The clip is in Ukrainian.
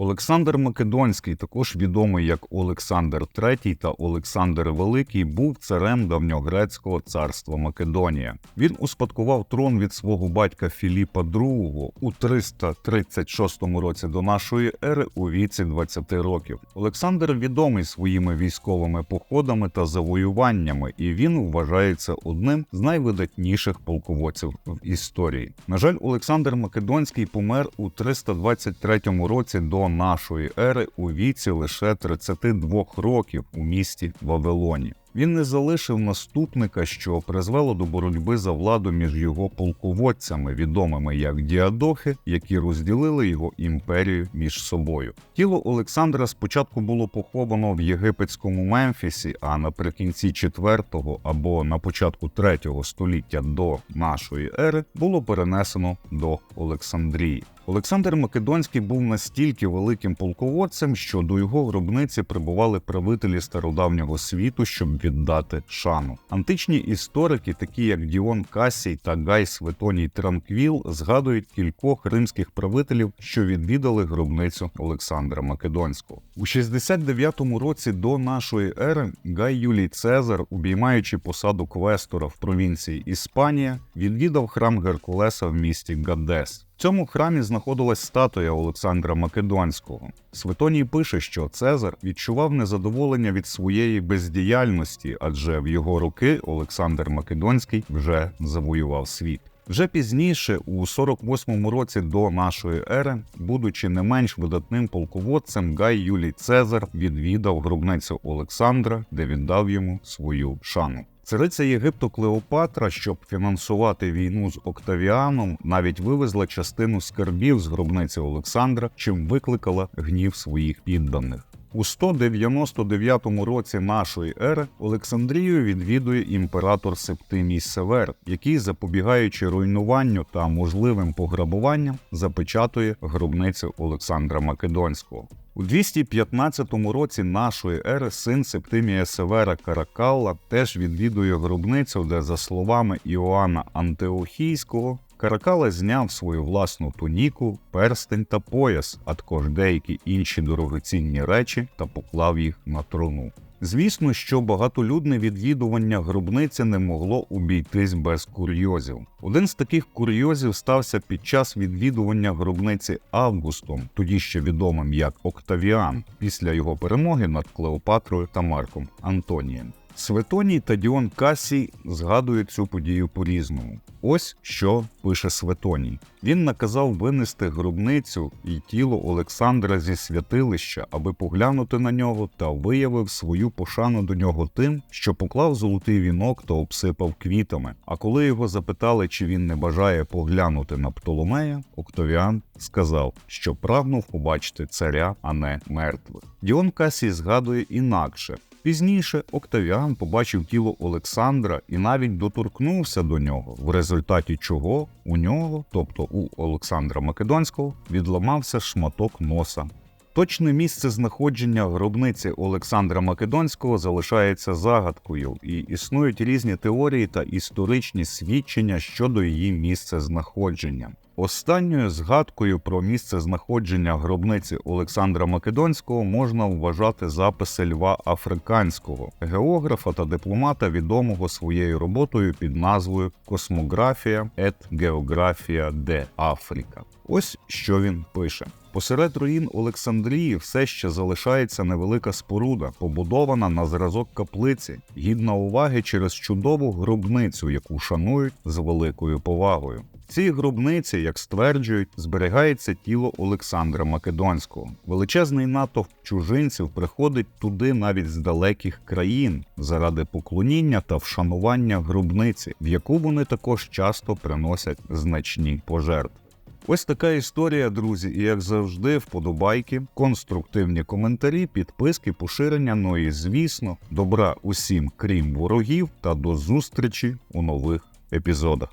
Олександр Македонський, також відомий як Олександр III та Олександр Великий, був царем давньогрецького царства Македонія. Він успадкував трон від свого батька Філіпа II у 336 році до нашої ери у віці 20 років. Олександр відомий своїми військовими походами та завоюваннями, і він вважається одним з найвидатніших полководців в історії. На жаль, Олександр Македонський помер у 323 році до нашої ери у віці лише 32 років у місті Вавилоні. Він не залишив наступника, що призвело до боротьби за владу між його полководцями, відомими як діадохи, які розділили його імперію між собою. Тіло Олександра спочатку було поховано в єгипетському Мемфісі, а наприкінці 4-го або на початку 3-го століття до нашої ери було перенесено до Олександрії. Олександр Македонський був настільки великим полководцем, що до його гробниці прибували правителі стародавнього світу, щоб віддати шану. Античні історики, такі як Діон Касій та Гай Светоній Транквіл, згадують кількох римських правителів, що відвідали гробницю Олександра Македонського. У 69-му році до нашої ери Гай Юлій Цезар, обіймаючи посаду квестора в провінції Іспанія, відвідав храм Геркулеса в місті Гадес. Цьому храмі знаходилась статуя Олександра Македонського. Светоній пише, що Цезар відчував незадоволення від своєї бездіяльності, адже в його роки Олександр Македонський вже завоював світ. Вже пізніше, у 48-му році до нашої ери, будучи не менш видатним полководцем, Гай Юлій Цезар відвідав гробницю Олександра, де віддав йому свою шану. Цариця Єгипту Клеопатра, щоб фінансувати війну з Октавіаном, навіть вивезла частину скарбів з гробниці Олександра, чим викликала гнів своїх підданих. У 199 році нашої ери Олександрію відвідує імператор Септимій Север, який, запобігаючи руйнуванню та можливим пограбуванням, запечатує гробницю Олександра Македонського. У 215 році нашої ери син Септимія Севера Каракалла теж відвідує гробницю, де, за словами Іоанна Антеохійського, Каракала зняв свою власну туніку, перстень та пояс, а також деякі інші дорогоцінні речі та поклав їх на трону. Звісно, що багатолюдне відвідування гробниці не могло обійтись без курйозів. Один з таких курйозів стався під час відвідування гробниці Августом, тоді ще відомим як Октавіан, після його перемоги над Клеопатрою та Марком Антонієм. Светоній та Діон Касій згадують цю подію по-різному. Ось що пише Светоній. Він наказав винести гробницю і тіло Олександра зі святилища, аби поглянути на нього та виявив свою пошану до нього тим, що поклав золотий вінок та обсипав квітами. А коли його запитали, чи він не бажає поглянути на Птоломея, Октовіан сказав, що прагнув побачити царя, а не мертвих. Діон Касій згадує інакше. Пізніше Октавіан побачив тіло Олександра і навіть доторкнувся до нього, в результаті чого у нього, тобто у Олександра Македонського, відламався шматок носа. Точне місце знаходження гробниці Олександра Македонського залишається загадкою, і існують різні теорії та історичні свідчення щодо її місця знаходження. Останньою згадкою про місце знаходження гробниці Олександра Македонського можна вважати записи Льва Африканського, географа та дипломата, відомого своєю роботою під назвою Космографія ет Географія де Африка. Ось що він пише. Посеред руїн Олександрії все ще залишається невелика споруда, побудована на зразок каплиці, гідна уваги через чудову гробницю, яку шанують з великою повагою. В цій гробниці, як стверджують, зберігається тіло Олександра Македонського. Величезний натовп чужинців приходить туди навіть з далеких країн заради поклоніння та вшанування гробниці, в яку вони також часто приносять значні пожертви. Ось така історія, друзі, і як завжди, вподобайки, конструктивні коментарі, підписки, поширення. Ну і звісно, добра усім, крім ворогів, та до зустрічі у нових епізодах.